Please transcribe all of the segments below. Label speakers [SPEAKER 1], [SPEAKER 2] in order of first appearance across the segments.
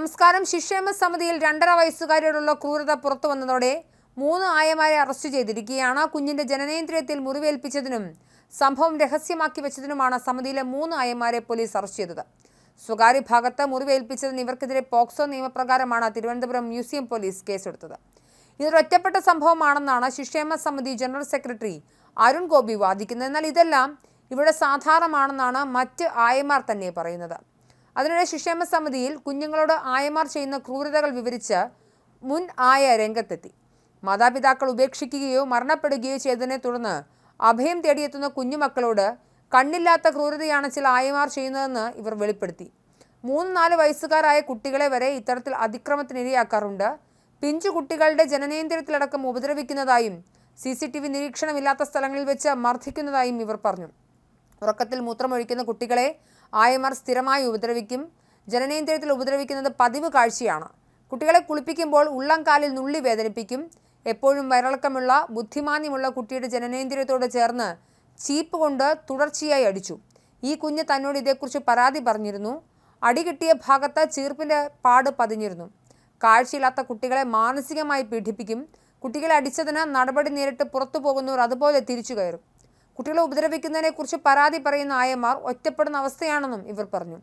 [SPEAKER 1] നമസ്കാരം. ശിക്ഷേമ സമിതിയിൽ രണ്ടര വയസ്സുകാരോടുള്ള ക്രൂരത പുറത്തു വന്നതോടെ മൂന്ന് ആയമാരെ അറസ്റ്റ് ചെയ്തിരിക്കുകയാണ്. കുഞ്ഞിന്റെ ജനനേന്ദ്രിയത്തിൽ മുറിവേൽപ്പിച്ചതിനും സംഭവം രഹസ്യമാക്കി വെച്ചതിനുമാണ് സമിതിയിലെ മൂന്ന് ആയമാരെ പോലീസ് അറസ്റ്റ് ചെയ്തത്. സ്വകാര്യ ഭാഗത്ത് മുറിവേൽപ്പിച്ചതിന് ഇവർക്കെതിരെ പോക്സോ നിയമപ്രകാരമാണ് തിരുവനന്തപുരം മ്യൂസിയം പോലീസ് കേസെടുത്തത്. ഇതൊരു ഒറ്റപ്പെട്ട സംഭവമാണെന്നാണ് ശിക്ഷേമ സമിതി ജനറൽ സെക്രട്ടറി അരുൺ ഗോപി വാദിക്കുന്നത്. എന്നാൽ ഇതെല്ലാം ഇവിടെ സാധാരണമാണെന്നാണ് മറ്റ് ആയമാർ തന്നെ പറയുന്നത്. അതിനിടെ ശിക്ഷേമ സമിതിയിൽ കുഞ്ഞുങ്ങളോട് ആയമാർ ചെയ്യുന്ന ക്രൂരതകൾ വിവരിച്ച് മുൻ ആയ രംഗത്തെത്തി. മാതാപിതാക്കൾ ഉപേക്ഷിക്കുകയോ മരണപ്പെടുകയോ ചെയ്തതിനെ തുടർന്ന് അഭയം തേടിയെത്തുന്ന കുഞ്ഞുമക്കളോട് കണ്ണില്ലാത്ത ക്രൂരതയാണ് ചില ആയമാർ ചെയ്യുന്നതെന്ന് ഇവർ വെളിപ്പെടുത്തി. മൂന്ന് നാല് വയസ്സുകാരായ കുട്ടികളെ വരെ ഇത്തരത്തിൽ അതിക്രമത്തിനിരയാക്കാറുണ്ട്. പിഞ്ചു കുട്ടികളുടെ ജനനേന്ദ്രിയത്തിലടക്കം ഉപദ്രവിക്കുന്നതായും സി സി ടി വി നിരീക്ഷണമില്ലാത്ത സ്ഥലങ്ങളിൽ വെച്ച് മർദ്ദിക്കുന്നതായും ഇവർ പറഞ്ഞു. ഉറക്കത്തിൽ മൂത്രമൊഴിക്കുന്ന കുട്ടികളെ ആയമാർ സ്ഥിരമായി ഉപദ്രവിക്കും. ജനനേന്ദ്രിയത്തിൽ ഉപദ്രവിക്കുന്നത് പതിവ് കാഴ്ചയാണ്. കുട്ടികളെ കുളിപ്പിക്കുമ്പോൾ ഉള്ളംകാലിൽ നുള്ളി വേദനിപ്പിക്കും. എപ്പോഴും വയറിളക്കമുള്ള ബുദ്ധിമാന്യമുള്ള കുട്ടിയുടെ ജനനേന്ദ്രിയത്തോട് ചേർന്ന് ചീപ്പ് കൊണ്ട് തുടർച്ചയായി അടിച്ചു. ഈ കുഞ്ഞ് തന്നോട് ഇതേക്കുറിച്ച് പരാതി പറഞ്ഞിരുന്നു. അടി കിട്ടിയ ഭാഗത്ത് ചീർപ്പിന്റെ പാട് പതിഞ്ഞിരുന്നു. കാഴ്ചയില്ലാത്ത കുട്ടികളെ മാനസികമായി പീഡിപ്പിക്കും. കുട്ടികളെ അടിച്ചതിന് നടപടി നേരിട്ട് പുറത്തു പോകുന്നവർ അതുപോലെ തിരിച്ചു കയറും. കുട്ടികളെ ഉപദ്രവിക്കുന്നതിനെക്കുറിച്ച് പരാതി പറയുന്ന ആയമാർ ഒറ്റപ്പെടുന്ന അവസ്ഥയാണെന്നും ഇവർ പറഞ്ഞു.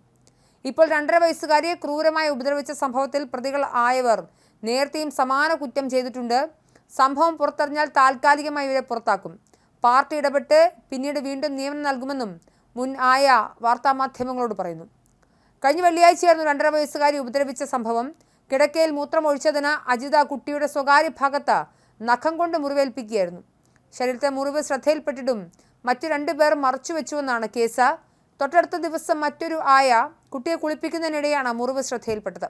[SPEAKER 1] ഇപ്പോൾ രണ്ടര വയസ്സുകാരിയെ ക്രൂരമായി ഉപദ്രവിച്ച സംഭവത്തിൽ പ്രതികൾ ആയവർ നേരത്തെയും സമാന കുറ്റം ചെയ്തിട്ടുണ്ട്. സംഭവം പുറത്തറിഞ്ഞാൽ താൽക്കാലികമായി ഇവരെ പുറത്താക്കും. പാർട്ടി ഇടപെട്ട് പിന്നീട് വീണ്ടും നിയമനം നൽകുമെന്നും മുൻ ആയ വാർത്താമാധ്യമങ്ങളോട് പറയുന്നു. കഴിഞ്ഞ വെള്ളിയാഴ്ചയായിരുന്നു രണ്ടര വയസ്സുകാരി ഉപദ്രവിച്ച സംഭവം. കിടക്കയിൽ മൂത്രമൊഴിച്ചതിന് അജിത കുട്ടിയുടെ സ്വകാര്യ ഭാഗത്ത് നഖം കൊണ്ട് മുറിവേൽപ്പിക്കുകയായിരുന്നു. ശരീരത്തെ മുറിവ് ശ്രദ്ധയിൽപ്പെട്ടിട്ടും മറ്റു രണ്ടുപേർ മറച്ചുവെച്ചുവെന്നാണ് കേസ്. തൊട്ടടുത്ത ദിവസം മറ്റൊരു ആയ കുട്ടിയെ കുളിപ്പിക്കുന്നതിനിടെയാണ് മുറിവ് ശ്രദ്ധയിൽപ്പെട്ടത്.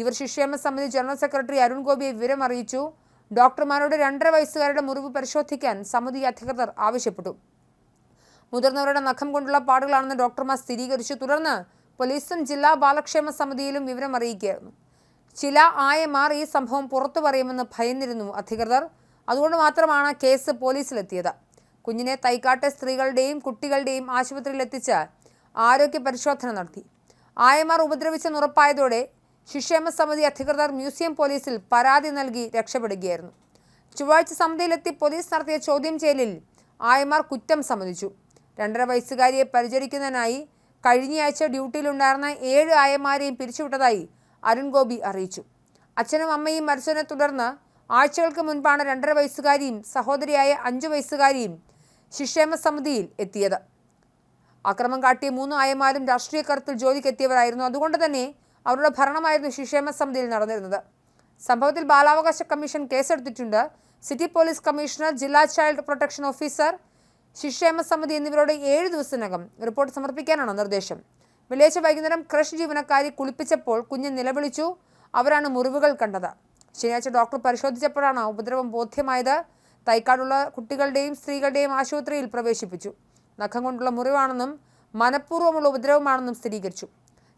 [SPEAKER 1] ഇവർ ശിക്ഷേമ സമിതി ജനറൽ സെക്രട്ടറി അരുൺ ഗോപിയെ വിവരം അറിയിച്ചു. ഡോക്ടർമാരോട് രണ്ടര വയസ്സുകാരുടെ മുറിവ് പരിശോധിക്കാൻ സമിതി അധികൃതർ ആവശ്യപ്പെട്ടു. മുതിർന്നവരുടെ നഖം കൊണ്ടുള്ള പാടുകളാണെന്ന് ഡോക്ടർമാർ സ്ഥിരീകരിച്ചു. തുടർന്ന് പോലീസും ജില്ലാ ബാലക്ഷേമ സമിതിയിലും വിവരം അറിയിക്കുകയായിരുന്നു. ചില ആയമാർ ഈ സംഭവം പുറത്തു പറയുമെന്ന് ഭയന്നിരുന്നു അധികൃതർ. അതുകൊണ്ട് മാത്രമാണ് കേസ് പോലീസിലെത്തിയത്. കുഞ്ഞിനെ തൈക്കാട്ടെ സ്ത്രീകളുടെയും കുട്ടികളുടെയും ആശുപത്രിയിൽ എത്തിച്ച് ആരോഗ്യ പരിശോധന നടത്തി. ആയമാർ ഉപദ്രവിച്ചെന്ന് ഉറപ്പായതോടെ ശിക്ഷേമ സമിതി അധികൃതർ മ്യൂസിയം പോലീസിൽ പരാതി നൽകി രക്ഷപ്പെടുകയായിരുന്നു. ചൊവ്വാഴ്ച സമിതിയിലെത്തി പോലീസ് നടത്തിയ ചോദ്യം ചെയ്യലിൽ ആയമാർ കുറ്റം സമ്മതിച്ചു. രണ്ടര വയസ്സുകാരിയെ പരിചരിക്കുന്നതിനായി കഴിഞ്ഞയാഴ്ച ഡ്യൂട്ടിയിലുണ്ടായിരുന്ന ഏഴ് ആയമാരെയും പിരിച്ചുവിട്ടതായി അരുൺ ഗോപി അറിയിച്ചു. അച്ഛനും അമ്മയും മരിച്ചതിനെ തുടർന്ന് ആഴ്ചകൾക്ക് മുൻപാണ് രണ്ടര വയസ്സുകാരിയും സഹോദരിയായ അഞ്ചു വയസ്സുകാരിയും ശിക്ഷേമ സമിതിയിൽ എത്തിയത്. അക്രമം കാട്ടിയ മൂന്ന് ആയമാരും രാഷ്ട്രീയ കരുത്തിൽ ജോലിക്കെത്തിയവരായിരുന്നു. അതുകൊണ്ട് തന്നെ അവരുടെ ഭരണമായിരുന്നു ശിക്ഷേമ സമിതിയിൽ നടന്നിരുന്നത്. സംഭവത്തിൽ ബാലാവകാശ കമ്മീഷൻ കേസെടുത്തിട്ടുണ്ട്. സിറ്റി പോലീസ് കമ്മീഷണർ ജില്ലാ ചൈൽഡ് പ്രൊട്ടക്ഷൻ ഓഫീസർ ശിക്ഷേമ സമിതി എന്നിവരോട് ഏഴ് ദിവസത്തിനകം റിപ്പോർട്ട് സമർപ്പിക്കാനാണ് നിർദ്ദേശം. വെള്ളിയാഴ്ച വൈകുന്നേരം ക്രഷ് ജീവനക്കാരി കുളിപ്പിച്ചപ്പോൾ കുഞ്ഞ് നിലവിളിച്ചു. അവരാണ് മുറിവുകൾ കണ്ടത്. ശനിയാഴ്ച ഡോക്ടർ പരിശോധിച്ചപ്പോഴാണ് ഉപദ്രവം ബോധ്യമായത്. തൈക്കാടുള്ള കുട്ടികളുടെയും സ്ത്രീകളുടെയും ആശുപത്രിയിൽ പ്രവേശിപ്പിച്ചു. നഖം കൊണ്ടുള്ള മുറിവാണെന്നും മനഃപൂർവമുള്ള ഉപദ്രവമാണെന്നും സ്ഥിരീകരിച്ചു.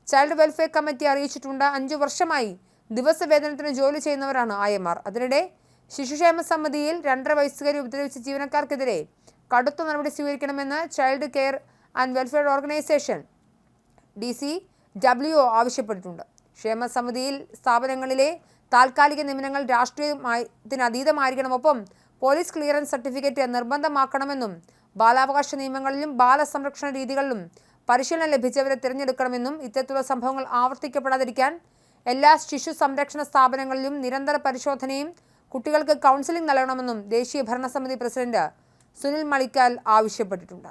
[SPEAKER 1] ചൈൽഡ് വെൽഫെയർ കമ്മിറ്റി അറിയിച്ചിട്ടുണ്ട്. അഞ്ചു വർഷമായി ദിവസവേതനത്തിന് ജോലി ചെയ്യുന്നവരാണ് ആയമാർ അതിനിടെ ശിശുക്ഷേമ സമിതിയിൽ രണ്ടര വയസ്സുകാരി ഉപദ്രവിച്ച ജീവനക്കാർക്കെതിരെ കടുത്ത നടപടി സ്വീകരിക്കണമെന്ന് child care and welfare organisation D C ആവശ്യപ്പെട്ടിട്ടുണ്ട്. ക്ഷേമ സമിതിയിൽ സ്ഥാപനങ്ങളിലെ താൽക്കാലിക നിയമനങ്ങൾ രാഷ്ട്രീയത്തിനതീതമായിരിക്കണം ഒപ്പം പോലീസ് ക്ലിയറൻസ് സർട്ടിഫിക്കറ്റ് നിർബന്ധമാക്കണമെന്നും ബാലാവകാശ നിയമങ്ങളിലും ബാലസംരക്ഷണ രീതികളിലും പരിശീലനം ലഭിച്ചവരെ തിരഞ്ഞെടുക്കണമെന്നും ഇത്തരത്തിലുള്ള സംഭവങ്ങൾ ആവർത്തിക്കപ്പെടാതിരിക്കാൻ എല്ലാ ശിശു സംരക്ഷണ സ്ഥാപനങ്ങളിലും നിരന്തര പരിശോധനയും കുട്ടികൾക്ക് കൗൺസിലിംഗ് നൽകണമെന്നും ദേശീയ ഭരണസമിതി പ്രസിഡന്റ് സുനിൽ മളിക്കാൽ ആവശ്യപ്പെട്ടിട്ടുണ്ട്.